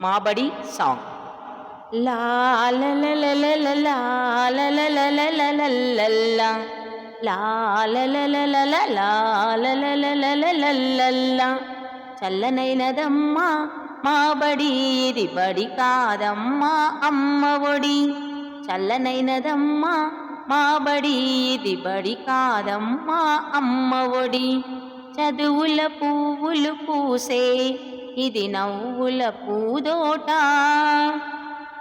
மாபடி song చల్లనైనదమ్మా Mabadi ఇది బడి కాదమ్మా అమ్మ ఒడి చల్లనైనదమ్మా మాబడి ఇది బడి కాదమ్మా అమ్మ ఒడి చదువుల పువ్వులు పూసే ఇది నవ్వుల పూదోట.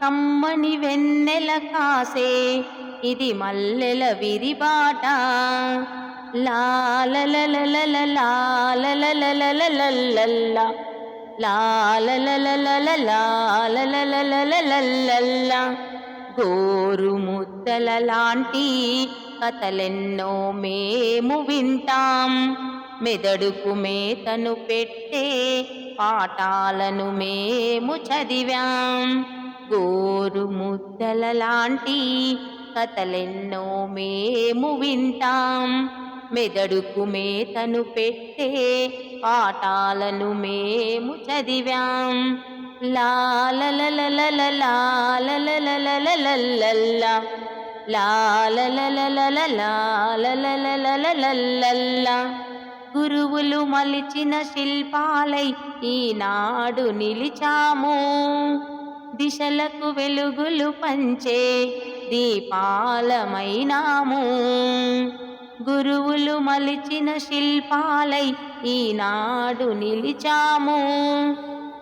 కమ్మని వెన్నెల కాసే ఇది మల్లెల విరిబాట. లాలలలలల లాలలలలలలలల్ల గోరు ముద్దల లాంటి కథలెన్నో మేము వింటాం. మెదడుకు మేతను పెట్టే పాఠాలను మేము చదివాం గోరు ముద్దల లాంటి కథలెన్నో మేము వింటాం మెదడుకు మేతను పెట్టే పాఠాలను మేము చదివాం లాలలలలల లాలలలలలలలల్ల గురువులు మలిచిన శిల్పాలై ఈనాడు నిలిచాము. దిశలకు వెలుగులు పంచే దీపాలమైనాము. గురువులు మలిచిన శిల్పాలై ఈనాడు నిలిచాము.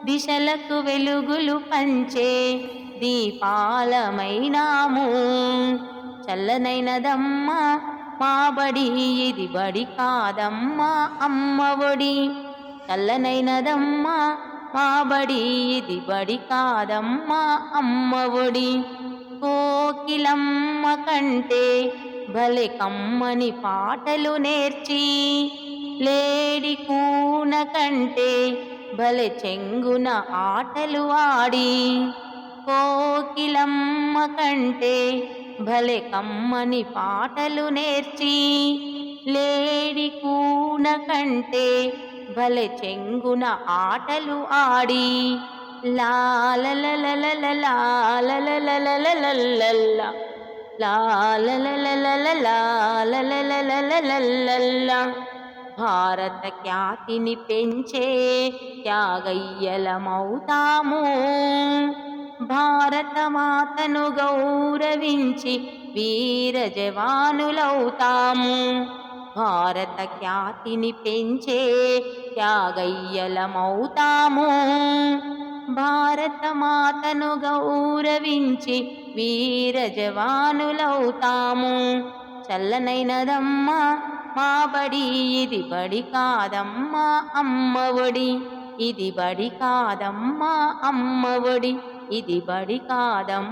దిశలకు వెలుగులు పంచే దీపాలమైనాము. చల్లనైనదమ్మా మా బడి ఇది బడి కాదమ్మా అమ్మ ఒడి చల్లనైనదమ్మా మా బడి ఇది బడి కాదమ్మా అమ్మ ఒడి కోకిలమ్మ కంటే భలే కమ్మని పాటలు నేర్చి లేడి కూన కంటే భలే చెంగున ఆటలు ఆడి కోకిలమ్మ కంటే భలే కమ్మని పాటలు నేర్చి లేడి కూన కంటే భలే చెంగున ఆటలు ఆడి భారత ఖ్యాతిని పెంచే త్యాగయ్యలమవుతాము భారత మాతను గౌరవించి వీర జవానులవుతాము. భారత ఖ్యాతిని పెంచే త్యాగయ్యలమవుతాము. భారత మాతను గౌరవించి వీర జవానులవుతాము. చల్లనైనదమ్మా మా బడి ఇది బడి కాదమ్మా అమ్మ ఒడి. ఇది బడి కాదమ్మా అమ్మ ఒడి. ఇది బడి కాదమ్మా